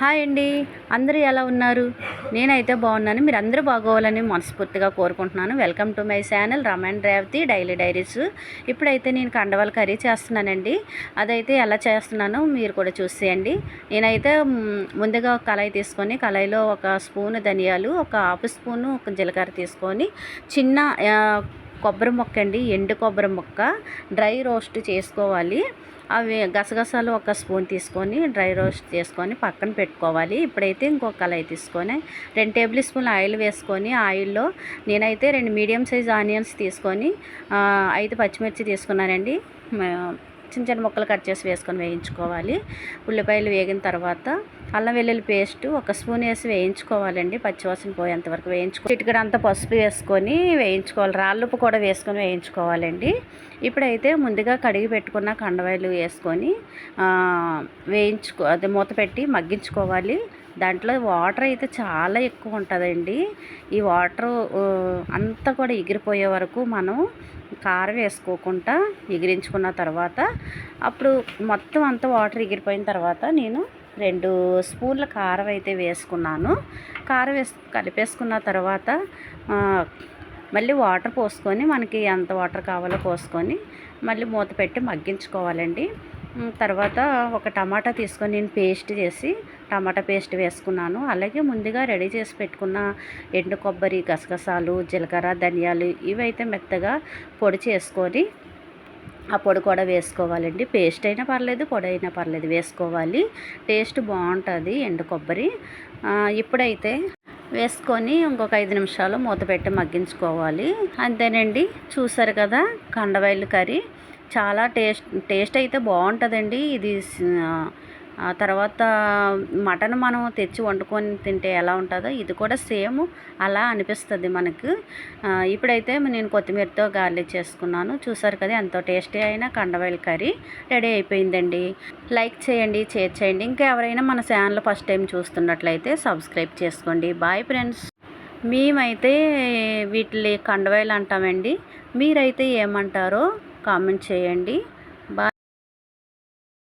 Hi అండి. అందరూ ఎలా ఉన్నారు? నేనైతే బాగున్నాను. మీరు అందరూ బాగోవాలని మనస్ఫూర్తిగా కోరుకుంటున్నాను. Welcome to my channel Raman Revathi daily diaries. ఇప్పుడైతే నేను కండవాల కర్రీ చేస్తున్నానండి. అదైతే ఎలా చేస్తున్నానో మీరు కూడా చూసేయండి. నేనైతే ముందుగా కళాయి తీసుకొని కళాయిలో ఒక స్పూను ధనియాలు ఒక హాఫ్ స్పూను ఒక జీలకర్ర తీసుకొని చిన్న కొబ్బరి మొక్క అండి ఎండు కొబ్బరి మొక్క డ్రై రోస్ట్ చేసుకోవాలి. అవి గసగసాలు ఒక స్పూన్ తీసుకొని డ్రై రోస్ట్ చేసుకొని పక్కన పెట్టుకోవాలి. ఇప్పుడైతే ఇంకొక కళాయి తీసుకొని రెండు టేబుల్ స్పూన్ ఆయిల్ వేసుకొని ఆయిల్లో నేనైతే రెండు మీడియం సైజ్ ఆనియన్స్ తీసుకొని ఐదు పచ్చిమిర్చి తీసుకున్నానండి. చిన్న చిన్న ముక్కలు కట్ చేసి వేసుకొని వేయించుకోవాలి. ఉల్లిపాయలు వేగిన తర్వాత అల్లం వెల్లుల్లి పేస్ట్ ఒక స్పూన్ వేసి వేయించుకోవాలండి. పచ్చివాసన పోయేంత వరకు వేయించుకో చిటికడ అంతా పసుపు వేసుకొని వేయించుకోవాలి. రాళ్ళుప్పు కూడా వేసుకొని వేయించుకోవాలండి. ఇప్పుడైతే ముందుగా కడిగి పెట్టుకున్న కండవాయిలు వేసుకొని వేయించుకో అది మూత పెట్టి మగ్గించుకోవాలి. దాంట్లో వాటర్ అయితే చాలా ఎక్కువ ఉంటుందండి. ఈ వాటర్ అంతా కూడా ఎగిరిపోయే వరకు మనం కారం వేసుకోకుండా ఎగిరించుకున్న తర్వాత అప్పుడు మొత్తం అంతా వాటర్ ఎగిరిపోయిన తర్వాత నేను రెండు స్పూన్ల కారం అయితే వేసుకున్నాను. కారం వేసు కలిపేసుకున్న తర్వాత మళ్ళీ వాటర్ పోసుకొని మనకి ఎంత వాటర్ కావాలో పోసుకొని మళ్ళీ మూత పెట్టి మగ్గించుకోవాలండి. తర్వాత ఒక టమాటా తీసుకొని నేను పేస్ట్ చేసి టమాటా పేస్ట్ వేసుకున్నాను. అలాగే ముందుగా రెడీ చేసి పెట్టుకున్న ఎండు కొబ్బరి గసగసాలు జీలకర్ర ధనియాలు ఇవైతే మెత్తగా పొడి చేసుకొని ఆ పొడి కూడా వేసుకోవాలండి. పేస్ట్ అయినా పర్లేదు పొడి అయినా పర్లేదు వేసుకోవాలి. టేస్ట్ బాగుంటుంది ఎండు కొబ్బరి. ఇప్పుడైతే వేసుకొని ఇంకొక ఐదు నిమిషాలు మూత పెట్టి మగ్గించుకోవాలి. అంతేనండి చూసారు కదా కండవాయిల్ కర్రీ. చాలా టేస్ట్ టేస్ట్ అయితే బాగుంటుందండి. ఇది తర్వాత మటన్ మనం తెచ్చి వండుకొని తింటే ఎలా ఉంటుందో ఇది కూడా సేమ్ అలా అనిపిస్తుంది మనకు. ఇప్పుడైతే నేను కొత్తిమీరతో గార్లిక్ చేసుకున్నాను. చూసారు కదా ఎంతో టేస్టీ అయిన కండవాయిల్ కర్రీ రెడీ అయిపోయిందండి. లైక్ చేయండి షేర్ చేయండి. ఇంకా ఎవరైనా మన ఛానల్ ఫస్ట్ టైం చూస్తున్నట్లయితే సబ్స్క్రైబ్ చేసుకోండి. Bye friends. మేమైతే వీటిని కండవాయిలు అంటామండి. మీరైతే ఏమంటారో కామెంట్ చేయండి.